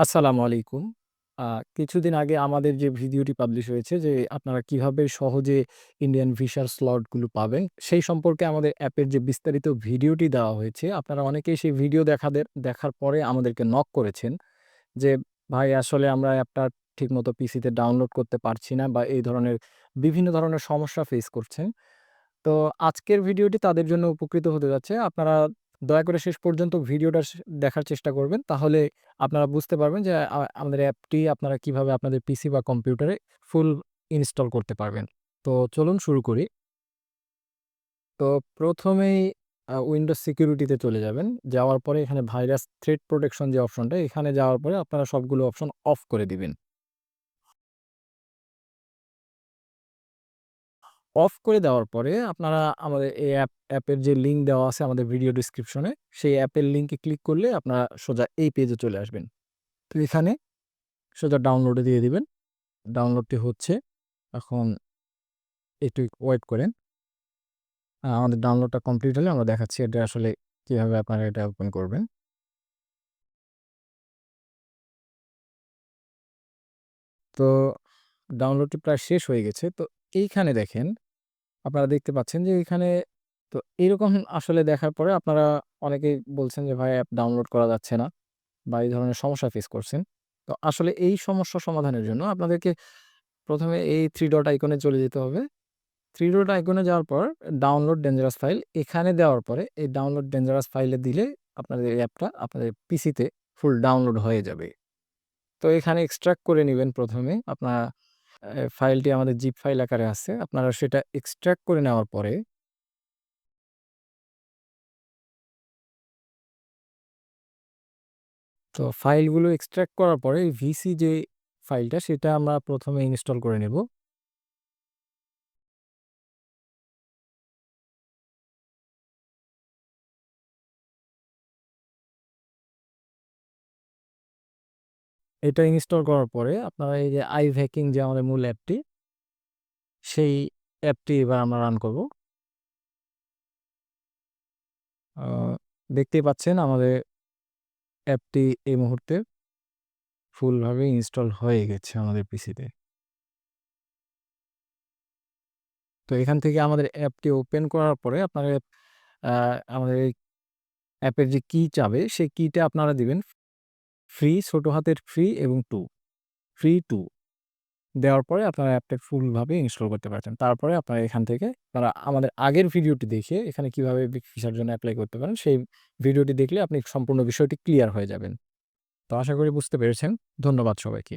আসসালামু আলাইকুম। কিছুদিন আগে আমাদের যে ভিডিওটি পাবলিশ হয়েছে যে আপনারা কীভাবে সহজে ইন্ডিয়ান ভিসার স্লটগুলো পাবেন, সেই সম্পর্কে আমাদের অ্যাপের যে বিস্তারিত ভিডিওটি দেওয়া হয়েছে, আপনারা অনেকেই সেই ভিডিও দেখাদের দেখার পরে আমাদেরকে নক করেছেন যে, "ভাই আসলে আমরা অ্যাপটা ঠিকমতো পিসিতে ডাউনলোড করতে পারছি না" বা এই ধরনের বিভিন্ন ধরনের সমস্যা ফেস করছেন। তো আজকের ভিডিওটি তাদের জন্য উপকৃত হতে যাচ্ছে। আপনারা দয়া করে শেষ পর্যন্ত ভিডিওটা দেখার চেষ্টা করবেন। তাহলে আপনারা বুঝতে পারবেন যে আমাদের অ্যাপটি আপনারা কীভাবে আপনাদের পিসি বা কম্পিউটারে ফুল ইনস্টল করতে পারবেন। তো চলুন শুরু করি। তো প্রথমেই উইন্ডোজ সিকিউরিটিতে চলে যাবেন। যাওয়ার পরে এখানে ভাইরাস থ্রেট প্রোটেকশন যে অপশনটা, এখানে যাওয়ার পরে আপনারা সবগুলো অপশন অফ করে দিবেন। অফ করে দেওয়ার পরে আপনারা আমাদের এই অ্যাপ অ্যাপের যে লিঙ্ক দেওয়া আছে আমাদের ভিডিও ডেসক্রিপশনে, সেই অ্যাপের লিঙ্কে ক্লিক করলে আপনারা সোজা এই পেজে চলে আসবেন। তো এখানে সোজা ডাউনলোডে দিয়ে দিবেন। ডাউনলোডটি হচ্ছে। এখন একটু ওয়েট করেন। আমাদের ডাউনলোডটা কমপ্লিট হলে আমরা দেখাচ্ছি এটা আসলে কীভাবে আপনারা এটা ওপেন করবেন। তো ডাউনলোডটি প্রায় শেষ হয়ে গেছে। তো এইখানে দেখেন, আপনারা দেখতে পাচ্ছেন যে এইখানে তো এরকম আসলে দেখার পরে আপনারা অনেকেই বলছেন যে, "ভাই অ্যাপ ডাউনলোড করা যাচ্ছে না" বা এই ধরনের সমস্যা ফেস করছেন। তো আসলে এই সমস্যা সমাধানের জন্য আপনাদেরকে প্রথমে এই থ্রি ডট আইকনে চলে যেতে হবে। থ্রি ডট আইকনে যাওয়ার পর ডাউনলোড ডেঞ্জারাস ফাইল এখানে দেওয়ার পরে এই ডাউনলোড ডেঞ্জারাস ফাইলে দিলে আপনাদের এই অ্যাপটা আপনাদের পিসিতে ফুল ডাউনলোড হয়ে যাবে। তো এখানে এক্সট্রাক্ট করে নিবেন ১ম এ। আপনার ফাইলটি আমাদের জিপ ফাইল আকারে আছে। আপনারা সেটা এক্সট্র্যাক্ট করে নেওয়ার পরে তো ফাইলগুলো এক্সট্র্যাক্ট করার পরে ভিসি যে ফাইলটা, সেটা আমরা প্রথমে ইনস্টল করে নেব। এটা ইনস্টল করার পরে আপনারা এই যে আই ভ্যাকিং যে আমাদের মূল অ্যাপটি, সেই অ্যাপটি এবার আমরা রান করব। দেখতেই পাচ্ছেন আমাদের অ্যাপটি এই মুহূর্তে ফুলভাবে ইনস্টল হয়ে গেছে আমাদের পিসিতে। তো এখান থেকে আমাদের অ্যাপটি ওপেন করার পরে আপনারা আমাদের অ্যাপের যে কি চাবে, সেই কিটা আপনারা দিবেন ফ্রি ছোট হাতের ফ্রি এবং টু ফ্রি টু দেওয়ার পরে আপনারা অ্যাপটা ফুলভাবে ইনস্টল করতে পারছেন। তারপরে আপনারা এখান থেকে আপনারা আমাদের আগের ভিডিওটি দেখে এখানে কীভাবে বি ভিসার জন্য অ্যাপ্লাই করতে পারেন, সেই ভিডিওটি দেখলে আপনি সম্পূর্ণ বিষয়টি ক্লিয়ার হয়ে যাবেন। তো আশা করি বুঝতে পেরেছেন। ধন্যবাদ সবাইকে।